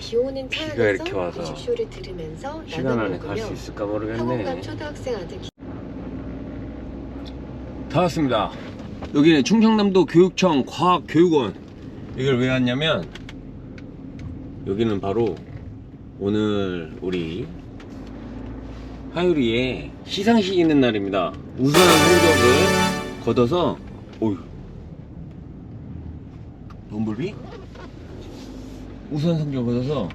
비 오는 차 비가 이렇게 와서 90쇼를 들으면서 시간 안에 갈 수 있을까 모르겠네. 초등학생 아들 다 왔습니다. 여기는 충청남도 교육청 과학교육원. 이걸 왜 왔냐면 여기는 바로 오늘 우리 하율이의 시상식 있는 날입니다. 우수한 성적을 거둬서 오유 범블비 우수한 성적을 거둬서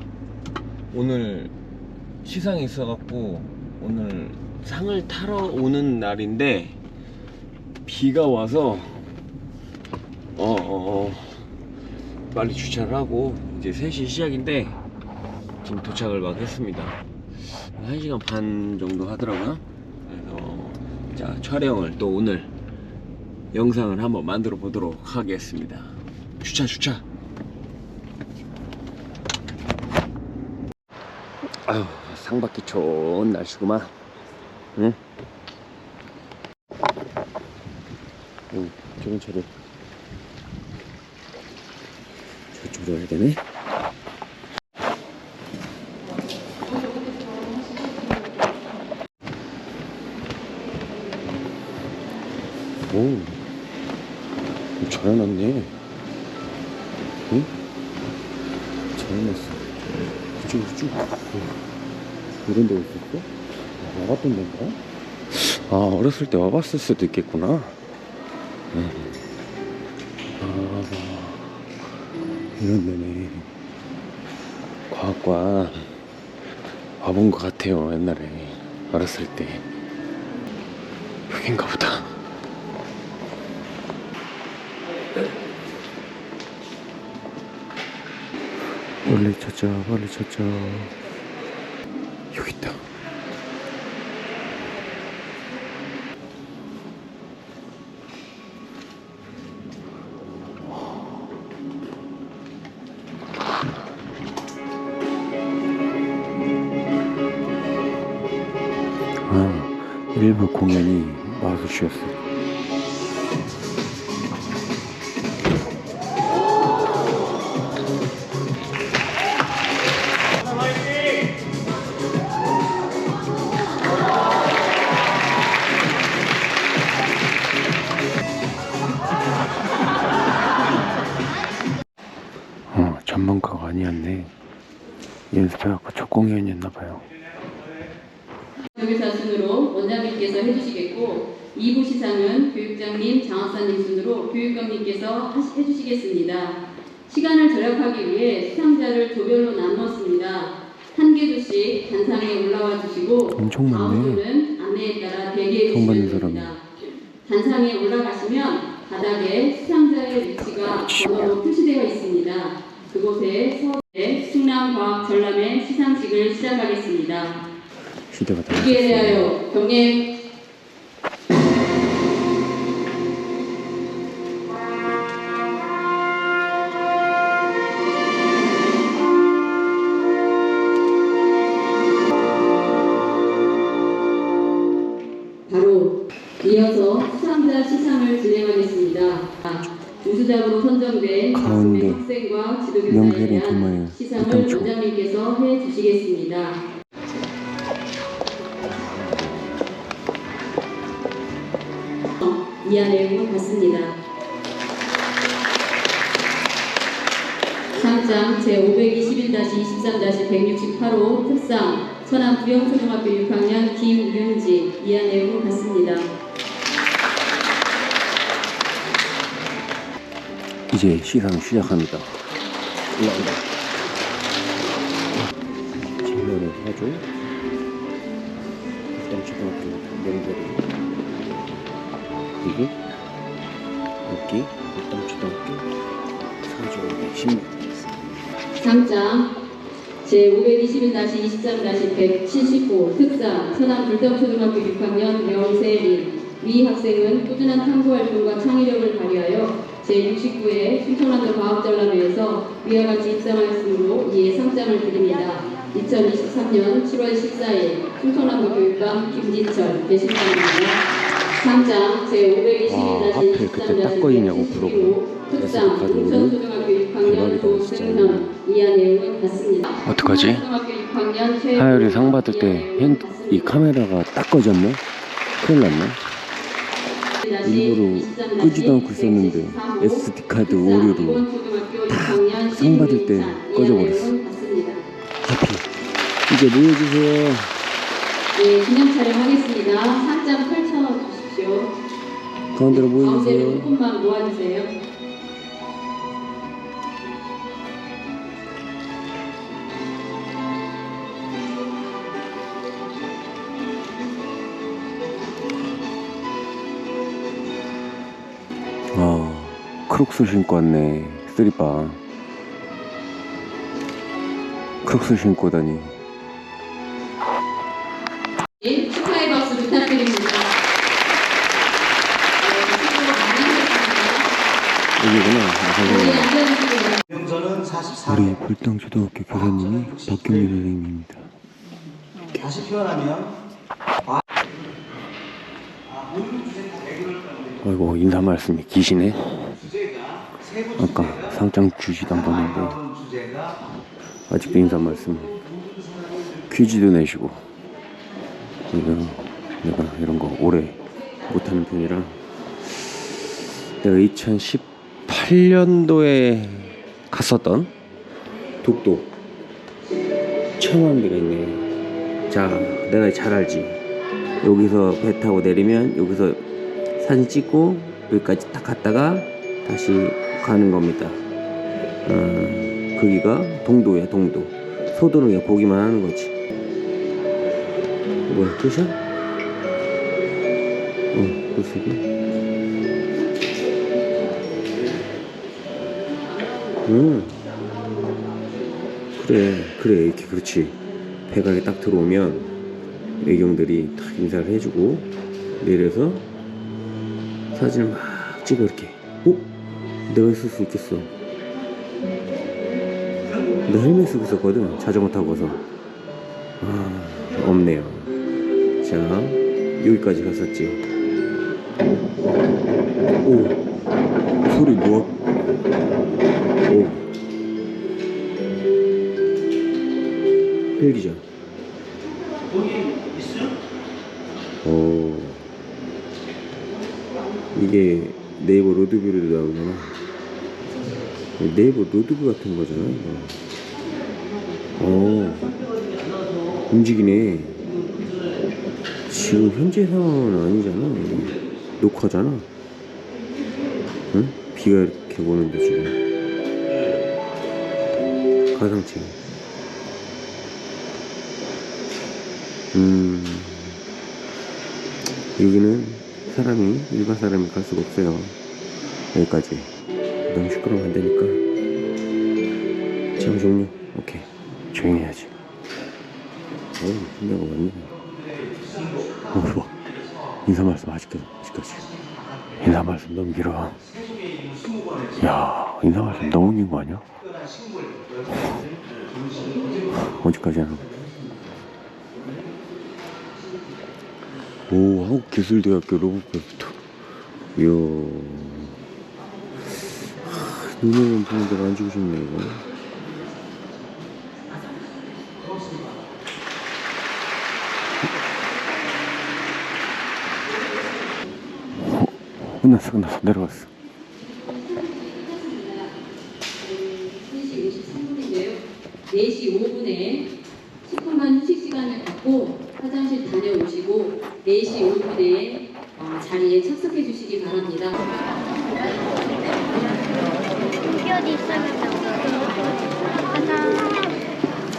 오늘 시상이 있어갖고 오늘 상을 타러 오는 날인데 비가 와서 어, 어, 어, 빨리 주차를 하고 이제 3시 시작인데 지금 도착을 막 했습니다. 1시간 반 정도 하더라고요. 그래서 자 촬영을 또 오늘 영상을 한번 만들어 보도록 하겠습니다. 주차 주차 아유 상받기 좋은 날씨구만 응? 응, 저런 차를 저쪽으로 해야 되네. 이런 데가 있었어? 와봤던 데인가? 아, 어렸을 때 와봤을 수도 있겠구나. 응. 아, 이런 데네. 과학관 와본 것 같아요, 옛날에. 어렸을 때. 여긴가 보다. 빨리 찾자, 빨리 찾자. 여기 있다. 교육사 순으로 원장님께서 해주시겠고 2부 시상은 교육장님, 장학사님 순으로 교육감님께서 하시- 해주시겠습니다. 시간을 절약하기 위해 수상자를 조별로 나누었습니다. 한개 두씩 단상에 올라와 주시고 엄청 다음 많네. 분은 안내에 따라 대기해 주시면 됩니다. 단상에 올라가시면 바닥에 수상자의 위치가 번호로 표시되어 있습니다. 그곳에 서울의 충남과학 전람회 시상식을 시작하겠습니다. 이기에 달라졌어요. 대하여 경례 바로 이어서 수상자 시상을 진행하겠습니다. 우수작으로 선정된 가운데 학생과 지도교사에 명절의 대한 부모의 시상을. 원장님께서 해주시겠습니다. 이하 내용은 같습니다. 상장 제521-23-168호 특상 천안 부영초등학교 6학년 김윤지 이하 내용은 같습니다. 이제 시상 시작합니다. 올라온다. 진로를 사줘. 일단 초등학교 명절이 이게 여기 일단 초등학교 사주 116. 상장 제521-23-175 특상 천안 불덕초등학교 6학년 명세린 위 학생은 꾸준한 탐구 활동과 창의력을 발휘하여 제69회 충청남도 과학전람회에서 위와 같이 입상하였으므로 이에 상장을 드립니다. 2023년 7월 14일 충청남도 교육감 김진철 대신장입니다. 3장 제521자 와, 하필 그때 딱 걸리냐고 물어보고. 특상 그래서 인천초등학교 6학년 대박이다, 진짜. 조승현 같습니다. 어떡하지? 초등학교 6학년 최 하율이 상 받을 때 핸, 이 카메라가 딱 꺼졌네? 큰일 났네? 일부러 끄지도 않고 있었는데 SD카드 오류로 상 받을 때 꺼져버렸어. 하필. 이제 모여주세요. 네, 기념 촬영하겠습니다. 상장 펼쳐 주십시오. 가운데로 모여주세요. 조금만 모아주세요. 아, 크록스 신고 왔네. 쓰리바. 크록스 신고 다니. 불당 초등학교 교사님이 박경민 선생님입니다. 다시 표현하면 어이구, 인사 말씀이 기시네. 아까 상장 봤는데, 나오는 주제가 아직도 인사 말씀. 퀴즈도 내시고. 내가 이런 거 오래 못하는 편이라. 내가 2018년도에 갔었던 독도 데가 있네. 자, 내가 잘 알지. 여기서 배 타고 내리면 여기서 사진 찍고 여기까지 딱 갔다가 다시 가는 겁니다. 어, 거기가 동도야, 동도. 소도는 그냥 보기만 하는 거지. 뭐야, 끝이야? 어, 글쎄. 응. 그래, 그래, 이렇게 그렇지. 이렇게 딱 들어오면 애경들이 딱 인사를 해주고 내려서 사진을 막 찍어 이렇게. 어? 내가 있을 수 있겠어. 나 헬멧 쓰고 있었거든. 자전거 타고서. 아, 없네요. 자, 여기까지 갔었지. 오, 소리 뭐야? 헬기죠. 오. 이게 네이버 로드뷰로도 나오잖아. 네이버 로드뷰 같은 거잖아. 이거. 어. 움직이네. 지금 현재 상황은 아니잖아. 녹화잖아. 응? 비가 이렇게 오는데 지금. 가상체. 음. 여기는 사람이, 일반 사람이 갈 수가 없어요. 여기까지. 너무 시끄러우면 안 되니까. 체험 종료. 오케이. 조용히 해야지. 어우, 신나가 왔네. 어, 봐. 인사 말씀 아직까지, 아직까지. 인사 말씀 너무 길어. 야, 인사 말씀 너무 긴 거 아니야? 어디까지 하는 거야? 오, 한국기술대학교 로봇부터. 이야. 하, 눈에만 보는 데가 안 주고 싶네, 이거. 어, 끝났어, 끝났어. 내려갔어. 3시 53분인데요. 4시 5분에 10분간 휴식 시간을 갖고 화장실 다녀오시고 4시 5분에 어, 자리에 착석해 주시기 바랍니다.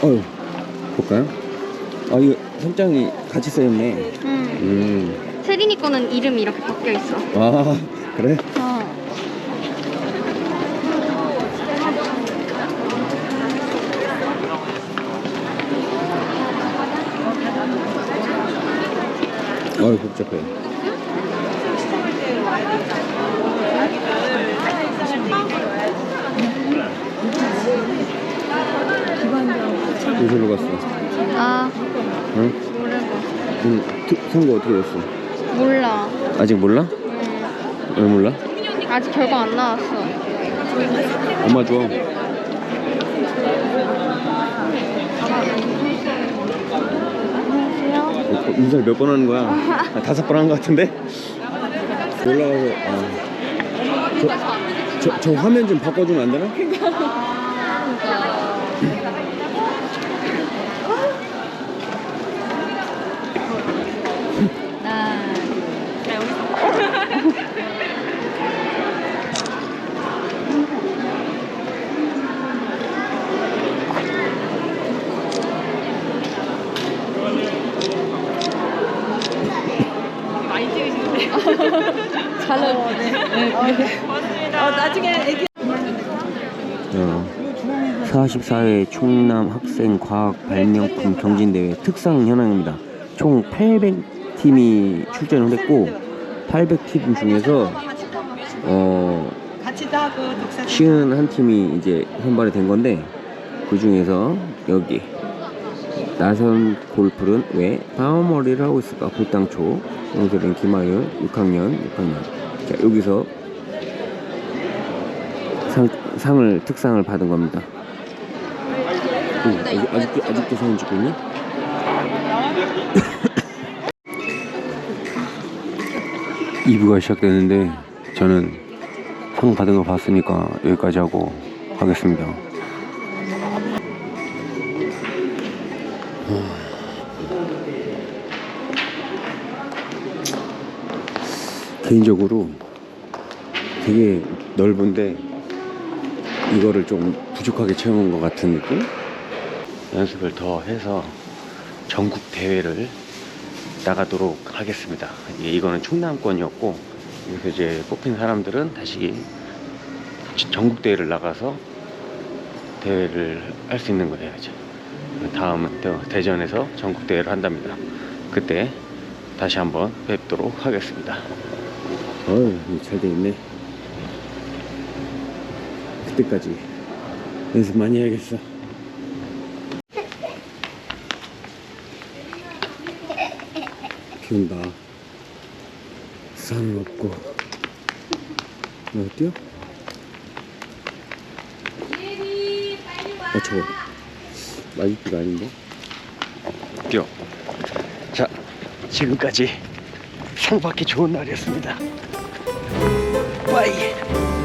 어휴, 볼까요? 아, 이거 선장이 같이 써있네. 응. 음. 세린이 거는 이름이 이렇게 바뀌어 있어. 아, 그래? 복잡해. 어디로 갔어? 아, 응? 응, 특- 선거 어떻게 됐어? 몰라. 아직 몰라? 왜 몰라? 아직 결과 안 나왔어. 엄마 줘. 안녕하세요. 어, 인사를 몇 번 하는 거야? 아, 다섯 번 한 거 같은데? 올라가서 아. 저, 저, 저 화면 좀 바꿔주면 안 되나? 44회 충남 학생 과학 발명품 경진대회 특상 현황입니다. 총 800팀이 출전을 했고 800팀 중에서 어 쉬운 한 팀이 이제 선발이 된 건데 그 중에서 여기 나선 골프는 왜 방어머리를 하고 있을까? 불당초 용서된 김하윤 6학년 6학년 자 여기서 상, 상을 특상을 받은 겁니다. 오, 아직, 아직도 아직도 사진 찍고 있니? 이부가 시작되는데 저는 상 받은 거 봤으니까 여기까지 하고 하겠습니다. 개인적으로 되게 넓은데 이거를 좀 부족하게 채운 것 같은 느낌? 연습을 더 해서 전국 대회를 나가도록 하겠습니다. 예, 이거는 충남권이었고 여기서 이제 뽑힌 사람들은 다시 지- 전국 대회를 나가서 대회를 할 수 있는 거예요. 이제 다음은 또 대전에서 전국 대회를 한답니다. 그때 다시 한번 뵙도록 하겠습니다. 어이 잘돼 있네. 그때까지 연습 많이 해야겠어. 비 온다. 산 없고. 너 뛰어? 어, 저거. 마이크가 아닌데? 뛰어. 자, 지금까지 상 받기 좋은 날이었습니다. 빠이.